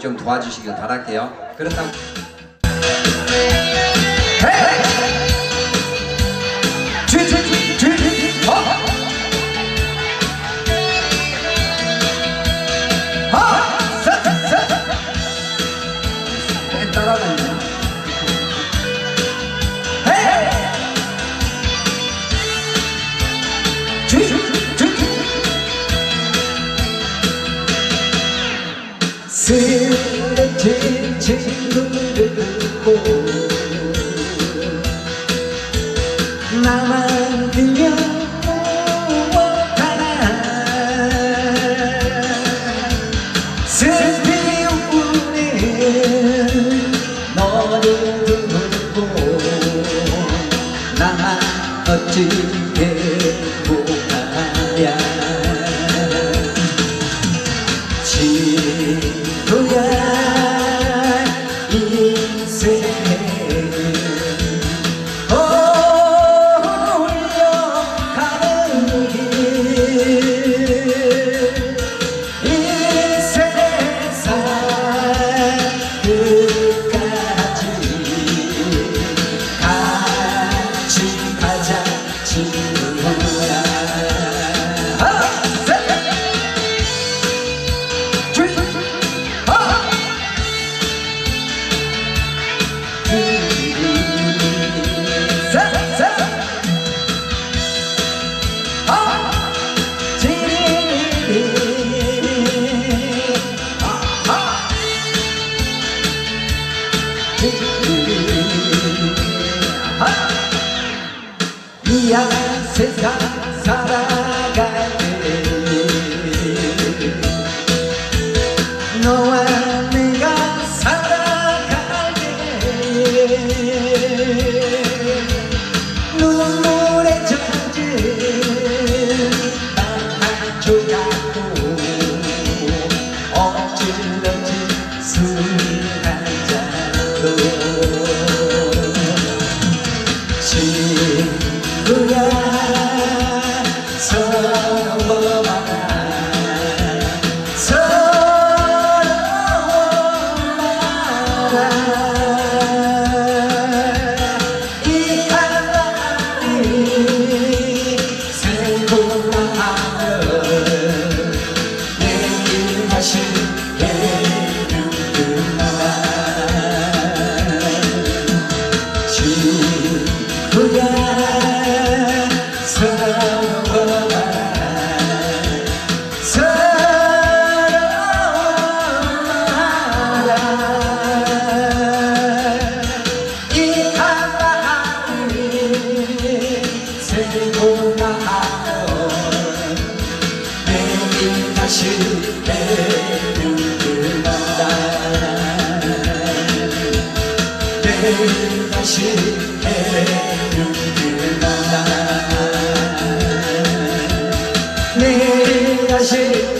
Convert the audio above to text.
좀 도와주시길 바랄게요. 그렇다면 쓰러진 친구를 듣고 나만 나만 어찌 행복하냐? 친 이야 세상 살아갈 때 너와 내가 살아갈 때 눈물에 젖은 땅한 조각도 어질러 다시 해주는구나 내일 다시 해주는구나 내일 다시